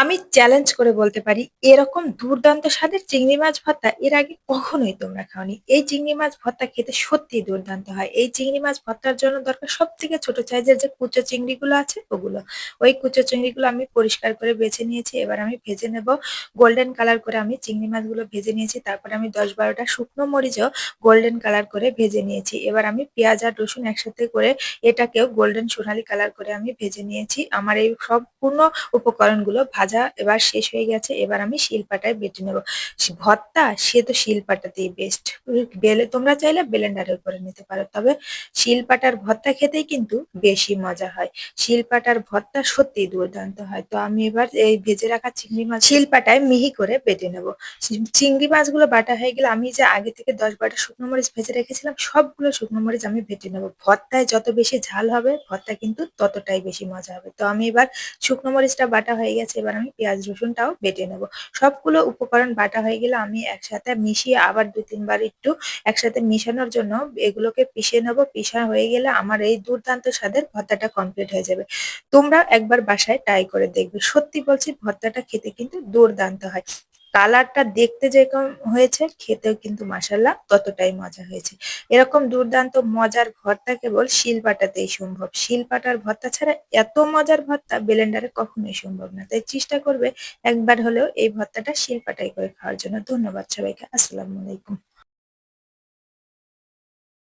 আমি চ্যালেঞ্জ করে বলতে পারি, এরকম দুর্দান্ত স্বাদের চিংড়ি মাছ ভর্তা এর আগে কখনোই তোমরা খাওনি। এই চিংড়ি মাছ ভর্তা খেতে সত্যিই দুর্দান্ত হয়। এই চিংড়ি মাছ ভর্তার জন্য দরকার সব থেকে ছোট সাইজের যে কুচো চিংড়িগুলো আছে, ওগুলো। ওই কুচো চিংড়িগুলো আমি পরিষ্কার করে বেছে নিয়েছি, এবার আমি ভেজে নেব। গোল্ডেন কালার করে আমি চিংড়ি মাছগুলো ভেজে নিয়েছি, তারপরে আমি দশ বারোটা শুকনো মরিচও গোল্ডেন কালার করে ভেজে নিয়েছি। এবার আমি পেঁয়াজ আর রসুন একসাথে করে এটাকেও গোল্ডেন সোনালি কালার করে আমি ভেজে নিয়েছি। আমার এই সম্পূর্ণ উপকরণগুলো ভাজা এবার শেষ হয়ে গেছে, এবার আমি শিলপাটায় বেটে নেব। ভর্তা, সে তো শিলপাটাতেই বেস্ট বেলে, তোমরা চাইলে ব্লেন্ডারে করে নিতে পারো, তবে শিলপাটার ভর্তা খেতেই কিন্তু বেশি মজা হয়। শিলপাটার ভর্তা সত্যিই দুর্দান্ত হয়। তো আমি এবার এই ভেজে রাখা চিংড়ি মাছ শিলপাটায় মিহি করে বেটে নেব। চিংড়ি মাছগুলো বাটা হয়ে গেলে আমি যে আগে থেকে দশ বারোটা শুকনো মরিচ ভেজে রেখেছিলাম, সবগুলো শুকনো মরিচ আমি বেটে নেব। ভর্তায় যত বেশি ঝাল হবে, ভর্তা কিন্তু ততটাই বেশি মজা হবে। তো আমি এবার শুকনো মরিচটা বাটা হয়ে গেছে, এবার আমি পেঁয়াজ রসুনটাও বেটে নেব। সবগুলো উপকরণ বাটা হয়ে গেলে আমি একসাথে মিশিয়ে আবার দু তিনবার একটু একসাথে মিশানোর জন্য এগুলোকে পিষে নেব। পিষা হয়ে গেলে আমার এই দুর্দান্ত স্বাদের ভর্তাটা কমপ্লিট হয়ে যাবে। তোমরা একবার বাসায় ট্রাই করে দেখবে। সত্যি বলছি, ভর্তাটা খেতে কিন্তু দুর্দান্ত হয়। কালারটা দেখতে যেরকম হয়েছে, খেতেও কিন্তু মাসাল্লাহ ততটাই মজা হয়েছে। এরকম দুর্দান্ত মজার ভর্তা কেবল শিলপাটাতেই সম্ভব। শিলপাটার ভর্তা ছাড়া এত মজার ভর্তা ব্লেন্ডারে কখনোই সম্ভব না। তাই চেষ্টা করবে একবার হলেও এই ভর্তাটা শিলপাটাই করে খাওয়ার জন্য। ধন্যবাদ সবাইকে। আসসালামু আলাইকুম।